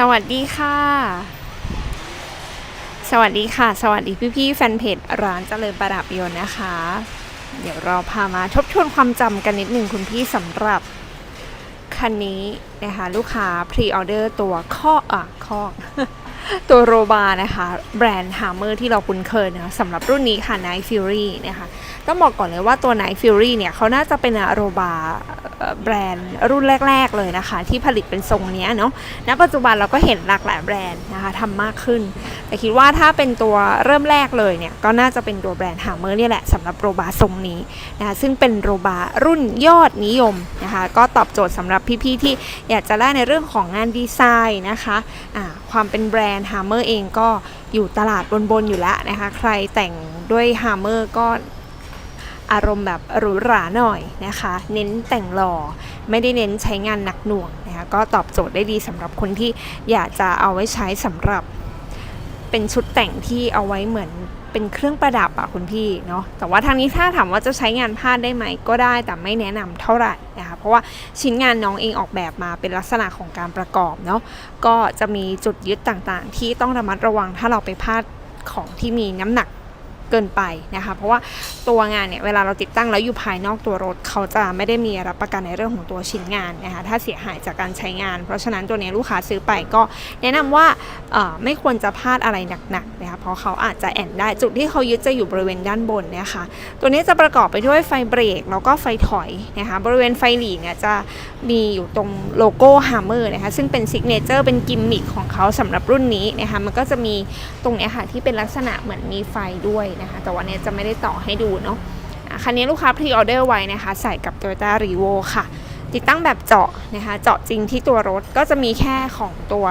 สวัสดีค่ะ สวัสดีค่ะ สวัสดีพี่ๆแฟนเพจร้านเจริญประดับยนต์นะคะ เดี๋ยวเราพามาทบทวนความจำกันนิดหนึ่งคุณพี่สำหรับคันนี้นะคะลูกค้าพรีออเดอร์ตัวข้ออะข้อ ตัวโรบานะคะ แบรนด์ Hammer ที่เราคุ้นเคยนะสำหรับรุ่นนี้ค่ะ Night Fury นะคะต้องบอกก่อนเลยว่าตัว Night Fury เนี่ยเขาน่าจะเป็นโรบาแบรนด์รุ่นแรก ๆ เลยนะคะ ที่ผลิตเป็นทรงนี้เนาะณปัจจุบันเราก็เห็นหลากหลายแบรนด์นะคะทำมากขึ้น แต่คิดว่าถ้าเป็นตัวเริ่มแรกเลยเนี่ยก็น่าจะเป็นตัวแบรนด์ Hammer เนี่แหละสำหรับโรบาทรงนี้นะคะซึ่งเป็นโรบารุ่นยอดนิยม นะคะ ก็ตอบโจทย์สำหรับพี่ๆที่อยากจะได้ในเรื่องของงานดีไซน์นะคะอ่าความเป็นแบรนด์ Hammer เองก็อยู่ตลาดบนๆอยู่แล้วนะคะ ใครแต่งด้วย Hammer ก็อารมณ์แบบหรูหราหน่อยนะคะ เน้นแต่งหล่อไม่ได้เน้นใช้งานหนักหน่วงนะคะก็ตอบโจทย์ได้ดีสำหรับคนที่อยากจะเอาไว้ใช้สำหรับเป็นชุดแต่งที่เอาไว้เหมือนเป็นเครื่องประดับอะคุณพี่เนาะแต่ว่าทางนี้ถ้าถามว่าจะใช้งานผ้าได้ไหมก็ได้แต่ไม่แนะนำเท่าไหร่นะคะ ราะว่าชิ้นงานน้องเองออกแบบมาเป็นลักษณะของการประกอบเนาะก็จะมีจุดยึดต่างๆ ที่ต้องระมัดระวังถ้าเราไปพลาดของที่มีน้ำหนัก เกินไปนะคะ เพราะว่าตัวงานเนี่ยเวลาเราติดตั้งแล้วอยู่ภายนอกตัวรถ เขาจะไม่ได้มีรับประกันในเรื่องของตัวชิ้นงานนะคะถ้าเสียหายจากการใช้งาน เพราะฉะนั้นตัวนี้ลูกค้าซื้อไปก็แนะนำว่าไม่ควรจะพลาดอะไรหนักๆนะคะเพราะเขาอาจจะแอนได้จุดที่เขายึดจะอยู่บริเวณด้านบนนี่ยค่ะตัวนี้จะประกอบไปด้วยไฟเบรกแล้วก็ไฟถอยนะคะบริเวณไฟหลีเนี่ยจะมีอยู่ตรงโลโก้ Hammer นะคะซึ่งเป็นซิกเนเจอร์เป็นกิมมิคของเขาสำหรับรุ่นนี้นะคะมันก็จะมีตรงนี้ค่ะที่เป็นลักษณะเหมือนมีไฟด้วยนะคะ แต่วันนี้จะไม่ได้ต่อให้ดูเนาะคันนี้ลูกค้าพรีออเดอร์ไว้นะคะ ใส่กับ Toyota r e v o ค่ะ ติดตั้งแบบเจาะนะคะ เจาะจริงที่ตัวรถก็จะมีแค่ของตัว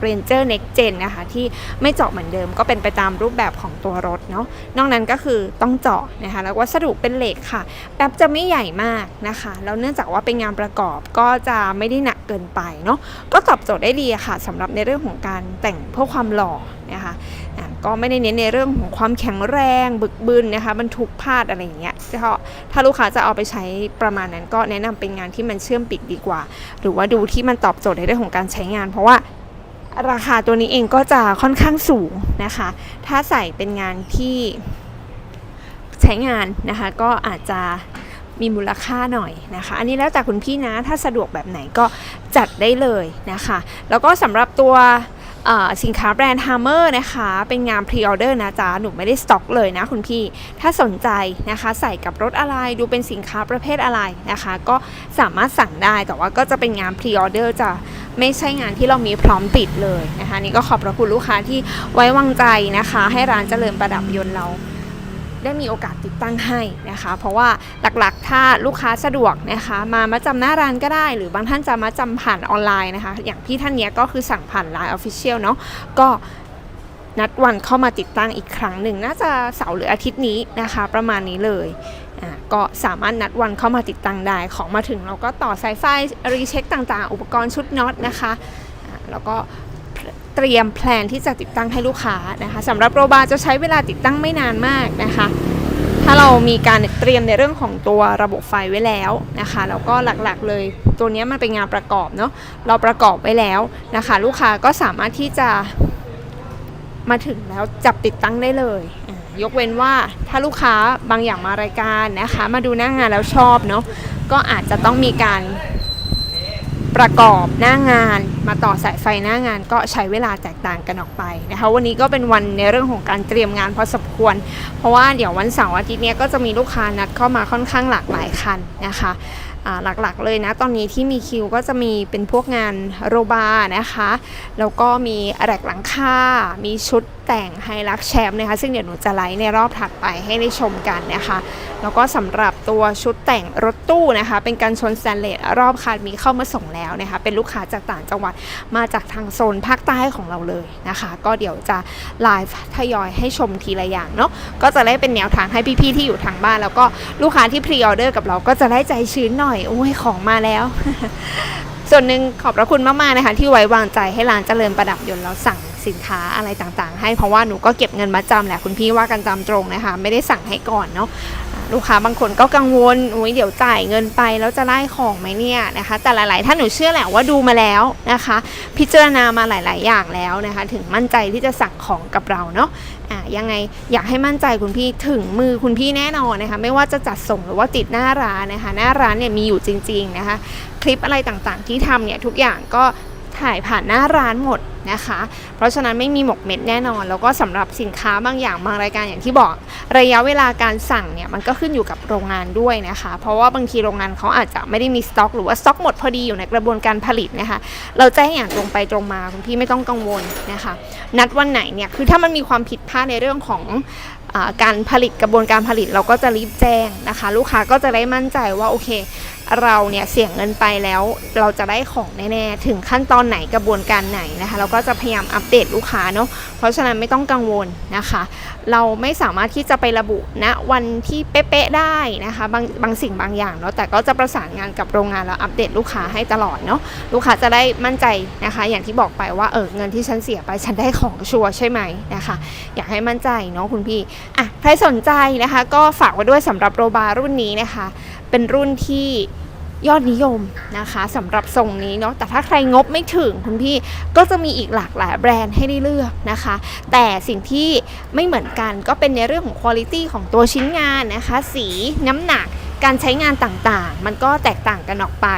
เรนเจอร์เน็กเจนนะคะ ที่ไม่เจาะเหมือนเดิมก็เป็นไปตามรูปแบบของตัวรถเนาะนอกนั้นก็คือต้องเจาะนะคะ แล้ววัสดุเป็นเหล็กค่ะแป๊บจะไม่ใหญ่มากนะคะแล้วเนื่องจากว่าเป็นงานประกอบก็จะไม่ได้หนักเกินไปเนาะก็ตอบโจทย์ได้ดีค่ะสำหรับในเรื่องของการแต่งเพื่อความหล่อนะคะ ก็ไม่ได้เน้นในเรื่องของความแข็งแรงบึกบึนนะคะบรรทุกพาดอะไรอย่างเงี้ยก็ถ้าลูกค้าจะเอาไปใช้ประมาณนั้น ก็แนะนำเป็นงานที่มันเชื่อมปิดดีกว่า หรือว่าดูที่มันตอบโจทย์ในเรื่องของการใช้งาน เพราะว่าราคาตัวนี้เองก็จะค่อนข้างสูงนะคะ ถ้าใส่เป็นงานที่ใช้งานนะคะ ก็อาจจะมีมูลค่าหน่อยนะคะ อันนี้แล้วแต่คุณพี่นะ ถ้าสะดวกแบบไหนก็จัดได้เลยนะคะ แล้วก็สำหรับตัว สินค้าแบรนด์ Hammer นะคะ เป็นงานพรีออเดอร์นะจ๊ะ หนูไม่ได้สต็อกเลยนะคุณพี่ ถ้าสนใจนะคะใส่กับรถอะไรดูเป็นสินค้าประเภทอะไรนะคะ ก็สามารถสั่งได้แต่ว่าก็จะเป็นงานพรีออเดอร์จะไม่ใช่งานที่เรามีพร้อมติดเลยนะคะ นี่ก็ขอบพระคุณลูกค้าที่ไว้วางใจนะคะ ให้ร้านเจริญประดับยนต์เรา ได้มีโอกาสติดตั้งให้นะคะ เพราะว่าหลักๆ ถ้าลูกค้าสะดวกนะคะ มามาจำหน้าร้านก็ได้ หรือบางท่านจะมาจำผ่านออนไลน์นะคะ อย่างพี่ท่านเนี้ยก็คือสั่งผ่าน Line Official เนาะก็นัดวันเข้ามาติดตั้งอีกครั้งหนึ่ง น่าจะเสาร์หรืออาทิตย์นี้นะคะ ประมาณนี้เลยอ่าก็สามารถนัดวันเข้ามาติดตั้งได้ ของมาถึงเราก็ต่อสายไฟรีเช็คต่างๆ อุปกรณ์ชุดน็อตนะคะ แล้วก็ เตรียมแพลนที่จะติดตั้งให้ลูกค้านะคะสำหรับโรบาจะใช้เวลาติดตั้งไม่นานมากนะคะ ถ้าเรามีการเตรียมในเรื่องของตัวระบบไฟไว้แล้วนะคะแล้วก็หลักๆเลยตัวนี้มันเป็นงานประกอบเนาะเราประกอบไว้แล้วนะคะ ลูกค้าก็สามารถที่จะมาถึงแล้วจับติดตั้งได้เลย ยกเว้นว่าถ้าลูกค้าบางอย่างมารายการนะคะ มาดูหน้างงานแล้วชอบเนาะก็อาจจะต้องมีการ ประกอบหน้างาน มาต่อสายไฟหน้างานก็ใช้เวลาแตกต่างกันออกไปนะคะ วันนี้ก็เป็นวันในเรื่องของการเตรียมงานพอสมควร เพราะว่าเดี๋ยววันเสาร์อาทิตย์นี้ก็จะมีลูกค้านัดเข้ามาค่อนข้างหลากหลายคันนะคะหลักๆเลยนะตอนนี้ที่มีคิวก็จะมีเป็นพวกงานโรบานะคะ แล้วก็มีแรกหลังคา มีชุด แต่งไฮลักแชมป์นะคะ ซึ่งเดี๋ยวหนูจะไลฟ์ในรอบถัดไปให้ได้ชมกันนะคะ แล้วก็สำหรับตัวชุดแต่งรถตู้นะคะ เป็นการชนสแตนเลสรอบคันมีเข้ามาส่งแล้วนะคะ เป็นลูกค้าจากต่างจังหวัดมาจากทางโซนภาคใต้ของเราเลยนะคะ ก็เดี๋ยวจะไลฟ์ทยอยให้ชมทีละอย่างเนาะก็จะได้เป็นแนวทางให้พี่ๆที่อยู่ทางบ้าน แล้วก็ลูกค้าที่พรีออเดอร์กับเราก็จะได้ใจชื้นหน่อยโอ้ยของมาแล้วส่วนหนึ่งขอบพระคุณมาก ๆ นะคะ ที่ไว้วางใจให้ร้านเจริญประดับยนต์เราสั่ง สินค้าอะไรต่างๆ ให้เพราะว่าหนูก็เก็บเงินมาจำแหละคุณพี่ว่ากันตามตรงนะคะ ไม่ได้สั่งให้ก่อนเนาะลูกค้าบางคนก็กังวลอุ้ยเดี๋ยวจ่ายเงินไปแล้วจะได้ของไหมเนี่ยนะคะ แต่หลาย ๆ ท่านหนูเชื่อแหละว่าดูมาแล้วนะคะ พิจารณามาหลาย ๆ อย่างแล้วนะคะ ถึงมั่นใจที่จะสั่งของกับเราเนาะอะยังไงอยากให้มั่นใจคุณพี่ถึงมือคุณพี่แน่นอนนะคะ ไม่ว่าจะจัดส่งหรือว่าติดหน้าร้านนะคะ หน้าร้านเนี่ยมีอยู่จริง ๆ นะคะ คลิปอะไรต่างๆ ที่ทำเนี่ยทุกอย่างก็ ถ่ายผ่านหน้าร้านหมดนะคะ เพราะฉะนั้นไม่มีหมกเม็ดแน่นอน แล้วก็สำหรับสินค้าบางอย่างบางรายการอย่างที่บอก ระยะเวลาการสั่งเนี่ยมันก็ขึ้นอยู่กับโรงงานด้วยนะคะ เพราะว่าบางทีโรงงานเขาอาจจะไม่ได้มีสต็อก หรือว่าสต็อกหมดพอดีอยู่ในกระบวนการผลิตนะคะ เราแจ้งอย่างตรงไปตรงมาคุณพี่ไม่ต้องกังวลนะคะ นัดวันไหนเนี่ยคือถ้ามันมีความผิดพลาดในเรื่องของการผลิตกระบวนการผลิตเราก็จะรีบแจ้งนะคะ ลูกค้าก็จะได้มั่นใจว่าโอเค เราเนี่ยเสี่ยงเงินไปแล้วเราจะได้ของแน่ๆ ถึงขั้นตอนไหนกระบวนการไหนนะคะ เราก็จะพยายามอัปเดตลูกค้าเนาะเพราะฉะนั้นไม่ต้องกังวลนะคะ เราไม่สามารถที่จะไประบุณะวันที่เป๊ะๆได้นะคะบางบางสิ่งบางอย่างเนาะแต่ก็จะประสานงานกับโรงงานแล้วอัปเดตลูกค้าให้ตลอดเนาะลูกค้าจะได้มั่นใจนะคะ อย่างที่บอกไปว่าเออเงินที่ฉันเสียไปฉันได้ของชัวร์ใช่ไหมนะคะ อยากให้มั่นใจเนาะคุณพี่อะใครสนใจนะคะ ก็ฝากไว้ด้วยสำหรับโรบารุ่นนี้นะคะ เป็นรุ่นที่ยอดนิยมนะคะสำหรับทรงนี้เนาะแต่ถ้าใครงบไม่ถึงคุณพี่ก็จะมีอีกหลากหลายแบรนด์ให้ได้เลือกนะคะ แต่สิ่งที่ไม่เหมือนกันก็เป็นในเรื่องของคุณภาพของตัวชิ้นงานนะคะ สีน้ำหนัก การใช้งานต่างๆ มันก็แตกต่างกันออกไป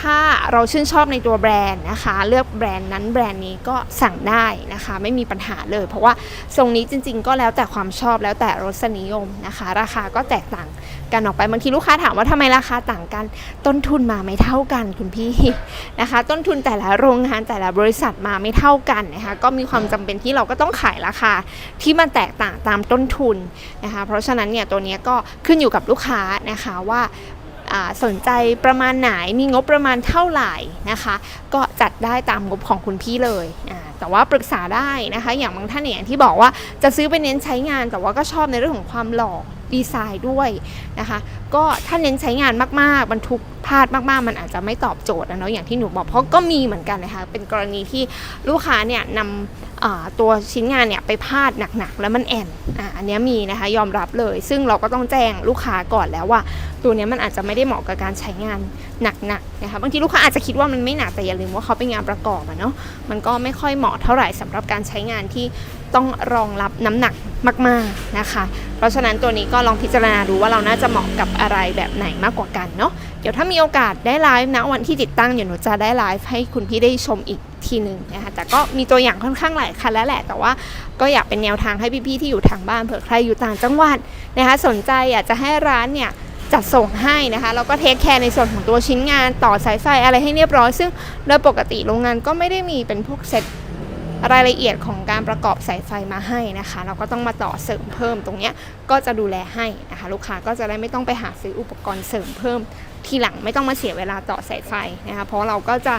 ถ้าเราชื่นชอบในตัวแบรนด์นะคะ เลือกแบรนด์นั้นแบรนด์นี้ก็สั่งได้นะคะ ไม่มีปัญหาเลย เพราะว่าทรงนี้จริง ๆ ก็แล้วแต่ความชอบแล้วแต่รสนิยมนะคะ ราคาก็แตกต่างกันออกไปบางทีลูกค้าถามว่าทำไมราคาต่างกัน ต้นทุนมาไม่เท่ากันคุณพี่นะคะ ต้นทุนแต่ละโรงงานแต่ละบริษัทมาไม่เท่ากันนะคะก็มีความจำเป็นที่เราก็ต้องขายราคาที่มันแตกต่างตามต้นทุนนะคะ เพราะฉะนั้นเนี่ยตัวนี้ก็ขึ้นอยู่กับลูกค้านะคะว่าสนใจประมาณไหนมีงบประมาณเท่าไหร่นะคะ ก็จัดได้ตามงบของคุณพี่เลยแต่ว่าปรึกษาได้นะคะ อย่างบางท่านเนี่ยอย่างที่บอกว่าจะซื้อไปเน้นใช้งาน แต่ว่าก็ชอบในเรื่องของความหล่อ ดีไซน์ด้วยนะคะ ก็ถ้าเน้นใช้งานมากๆบรรทุกพลาดมากๆ มันอาจจะไม่ตอบโจทย์นะเนาะอย่างที่หนูบอกเพราะก็มีเหมือนกันนะคะเป็นกรณีที่ลูกค้าเนี่ยนำตัวชิ้นงานเนี่ยไปพาดหนักๆ แล้วมันแอนอ่าอันนี้มีนะคะยอมรับเลย ซึ่งเราก็ต้องแจ้งลูกค้าก่อนแล้วว่า ตัวนี้มันอาจจะไม่ได้เหมาะกับการใช้งานหนักๆนะคะบางทีลูกค้าอาจจะคิดว่ามันไม่หนักแต่อย่าลืมว่าเขาเป็นงานประกอบอะเนาะมันก็ไม่ค่อยเหมาะเท่าไหร่สำหรับการใช้งานที่ต้องรองรับน้ำหนัก มากๆนะคะ เพราะฉะนั้นตัวนี้ก็ลองพิจารณาดูว่าเราน่าจะเหมาะกับอะไรแบบไหนมากกว่ากันเนาะเดี๋ยวถ้ามีโอกาสได้ไลฟ์นะวันที่ติดตั้งเดี๋ยวหนูจะได้ไลฟ์ให้คุณพี่ได้ชมอีกทีหนึ่งนะคะแต่ก็มีตัวอย่างค่อนข้างหลายคันแล้วแหละ แต่ว่าก็อยากเป็นแนวทางให้พี่ๆที่อยู่ทางบ้านเผื่อใครอยู่ต่างจังหวัดนะคะสนใจอยากจะให้ร้านเนี่ยจัดส่งให้นะคะแล้วก็เทคแคร์ในส่วนของตัวชิ้นงานต่อสายไฟอะไรให้เรียบร้อย ซึ่งโดยปกติโรงงานก็ไม่ได้มีเป็นพวกเซ็ต รายละเอียดของการประกอบสายไฟมาให้นะคะ เราก็ต้องมาต่อเสริมเพิ่มตรงนี้ก็จะดูแลให้นะคะ ลูกค้าก็จะได้ไม่ต้องไปหาซื้ออุปกรณ์เสริมเพิ่ม ทีหลังไม่ต้องมาเสียเวลาต่อสายไฟนะคะ เพราะเราก็จะ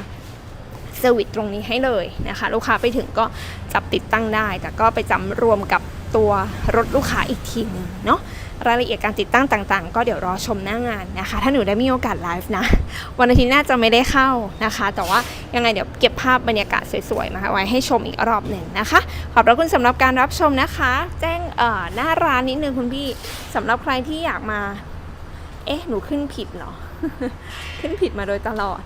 เซอร์วิสตรงนี้ให้เลยนะคะ ลูกค้าไปถึงก็จับติดตั้งได้ แต่ก็ไปจำรวมกับตัวรถลูกค้าอีกทีหนึงเนาะ รายละเอียดการติดตั้งต่างๆ ก็เดี๋ยวรอชมหน้างานนะคะ ถ้าหนูได้มีโอกาสไลฟ์นะ วันอาทิตย์น่าจะไม่ได้เข้านะคะ แต่ว่ายังไงเดี๋ยวเก็บภาพบรรยากาศสวยๆ มาไว้ให้ชมอีกรอบหนึ่งนะคะ ขอบพระคุณสำหรับการรับชมนะคะ แจ้งเอ่อหน้าร้านนิดนึงคุณพี่สำหรับใครที่อยากมา เอ๊ะ หนูขึ้นผิดเหรอ ขึ้นผิดมาโดยตลอด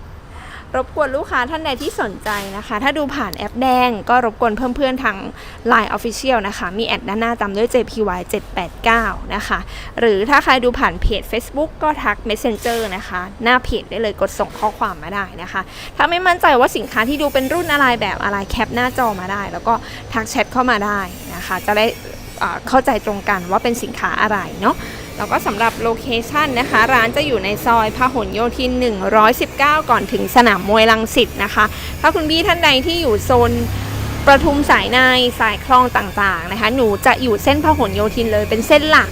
รบกวนลูกค้าท่านใดที่สนใจนะคะ ถ้าดูผ่านแอปแดงก็รบกวนเพื่อนๆทาง Line Official นะคะ มีแอดด้านหน้าตามด้วย JPY 789นะคะ หรือถ้าใครดูผ่านเพจ Facebook ก็ทัก Messenger นะคะ หน้าเพจได้เลยกดส่งข้อความมาได้นะคะ ถ้าไม่มั่นใจว่าสินค้าที่ดูเป็นรุ่นอะไรแบบอะไรแคปหน้าจอมาได้ แล้วก็ทักแชทเข้ามาได้นะคะ จะได้เข้าใจตรงกันว่าเป็นสินค้าอะไรเนาะ แล้วก็สำหรับโลเคชันนะคะ ร้านจะอยู่ในซอยพหลโยธิน 119 ก่อนถึงสนามมวยลังสิตนะคะ ถ้าคุณพี่ท่านใดที่อยู่โซนประทุมสายในสายคลองต่างๆนะคะ หนูจะอยู่เส้นพหลโยธินเลยเป็นเส้นหลัก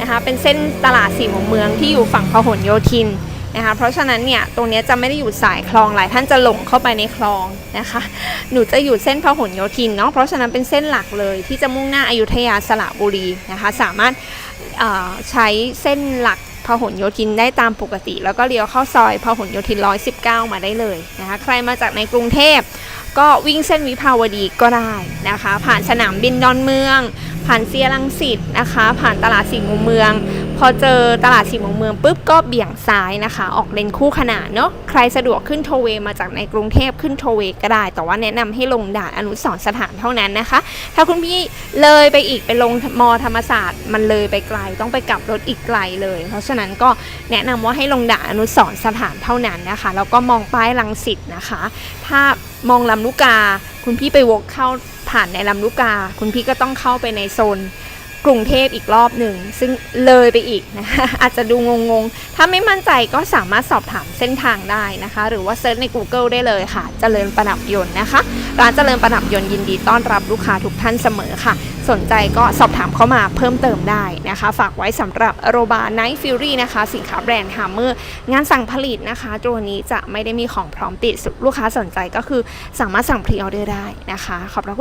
นะคะ เป็นเส้นตลาดสี่มุมเมืองที่อยู่ฝั่งพหลโยธินนะคะ เพราะฉะนั้นเนี่ยตรงนี้จะไม่ได้อยู่สายคลองหลายท่านจะหลงเข้าไปในคลองนะคะ หนูจะอยู่เส้นพหลโยธินเนาะ เพราะฉะนั้นเป็นเส้นหลักเลยที่จะมุ่งหน้าอายุทยาสระบุรีนะคะ สามารถ ใช้เส้นหลักพหลโยธินได้ตามปกติ แล้วก็เลี้ยวเข้าซอยพหลโยธิน 119 มาได้เลยนะคะใครมาจากในกรุงเทพก็วิ่งเส้นวิภาวดีก็ได้นะคะ ผ่านสนามบินดอนเมือง ผ่านเซียรังสิตนะคะ ผ่านตลาดสี่มุมเมือง พอเจอตลาดสี่มุมเมืองปุ๊บก็เบี่ยงซ้ายนะคะ ออกเลนคู่ขนานเนาะใครสะดวกขึ้นโทเวมาจากในกรุงเทพขึ้นโทเวก็ได้ แต่ว่าแนะนำให้ลงด่านอนุสรสถานเท่านั้นนะคะ ถ้าคุณพี่เลยไปอีกไปลงมอธรรมศาสตร์ มันเลยไปไกลต้องไปกลับรถอีกไกลเลย เพราะฉะนั้นก็แนะนำว่าให้ลงด่านอนุสรสถานเท่านั้นนะคะแล้วก็มองป้ายลังสิตนะคะ ถ้ามองลำลูกกาคุณพี่ไปวกเข้า ผ่านในลำลูกกา คุณพี่ก็ต้องเข้าไปในโซนกรุงเทพอีกรอบหนึ่ง ซึ่งเลยไปอีกนะคะอาจจะดูงงๆ ถ้าไม่มั่นใจก็สามารถสอบถามเส้นทางได้นะคะ หรือว่าเซิร์ชใน Google ได้เลยค่ะเจริญประดับยนต์นะคะ ร้านเจริญประดับยนต์ยินดีต้อนรับลูกค้าทุกท่านเสมอค่ะ สนใจก็สอบถามเข้ามาเพิ่มเติมได้นะคะ ฝากไว้สำหรับโรบา Night Fury นะคะ สินค้าแบรนด์ Hammer งานสั่งผลิตนะคะ ตัวนี้จะไม่ได้มีของพร้อมติดลูกค้าสนใจก็คือสามารถสั่งพรีออเดอร์ได้นะคะ ขอบพระคุณ